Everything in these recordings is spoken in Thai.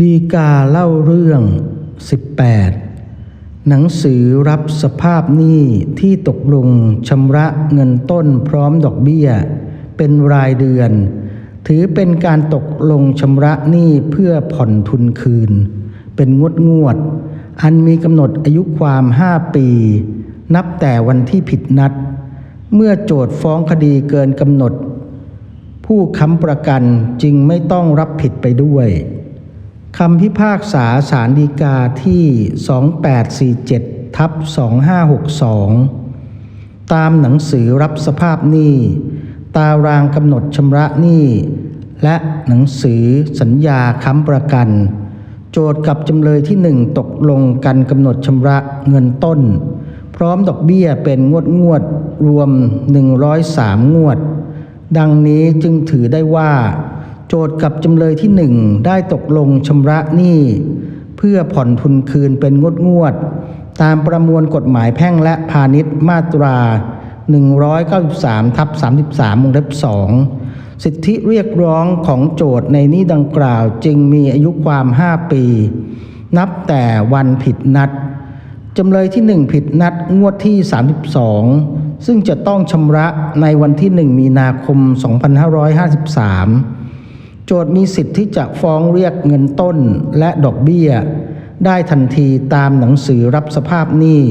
ดีกาเล่าเรื่อง 18 หนังสือรับสภาพหนี้ที่ตกลงชำระเงินต้นพร้อมดอกเบี้ย เป็นรายเดือน ถือเป็นการตกลงชำระหนี้เพื่อผ่อนทุนคืน เป็นงวดงวด อันมีกำหนดอายุความ 5 ปี นับแต่วันที่ผิดนัด เมื่อโจทย์ฟ้องคดีเกินกำหนด ผู้ค้ำประกันจึงไม่ต้องรับผิดไปด้วย คำพิพากษาสารดีกาที่ 2847ทับ2562 ตามหนังสือรับสภาพหนี้ ตารางกำหนดชำระหนี้ และหนังสือสัญญาค้ำประกัน โจทย์กับจำเลยที่หนึ่งตกลงกันกำหนดชำระเงินต้น พร้อมดอกเบี้ยเป็นงวดงวดรวม 103 งวด ดังนี้จึงถือได้ว่า โจทย์กับจำเลยที่หนึ่งได้ตกลงชำระหนี้เพื่อผ่อนทุนคืนเป็นงวดงวด ตามประมวลกฎหมายแพ่งและพาณิชย์มาตรา 193ทับ33วงเล็บ2สิทธิเรียกร้องของโจทย์ในนี้ดังกล่าวจึงมีอายุความ 5 ปี นับแต่วันผิดนัดจำเลยที่ 1 ผิดนัดงวดที่ 32 ซึ่งจะต้องชำระในวันที่ 1 มีนาคม 2553 จทย์มีสิทธิ์ที่จะฟ้องเรียกเงินต้นและดอกเบี้ย ได้ทันทีตามหนังสือรับสภาพหนี้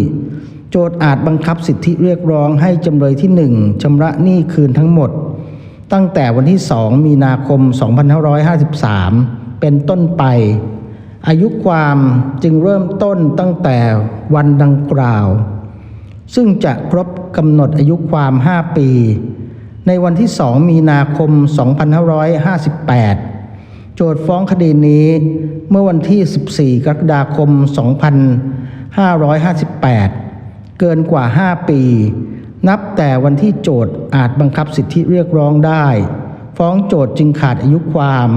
โจทย์อาจบังคับสิทธิเรียกร้องให้จำเลยที่ 1ชำระหนี้คืนทั้งหมด ตั้งแต่วันที่ 2 มีนาคม 2553 เป็นต้นไป อายุความจึงเริ่มต้นตั้งแต่วันดังกล่าว ซึ่งจะครบกำหนดอายุความ 5 ปี ในวันที่ 2 มีนาคม 2558 โจทย์ฟ้องคดีนี้เมื่อวันที่ 14 กรกฎาคม 2558 เกินกว่า 5 ปี นับแต่วันที่โจทย์อาจบังคับสิทธิเรียกร้องได้ ฟ้องโจทย์จึงขาดอายุความ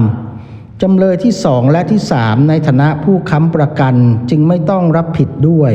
จำเลยที่สองและที่สามในฐานะผู้ค้ำประกันจึงไม่ต้องรับผิดด้วย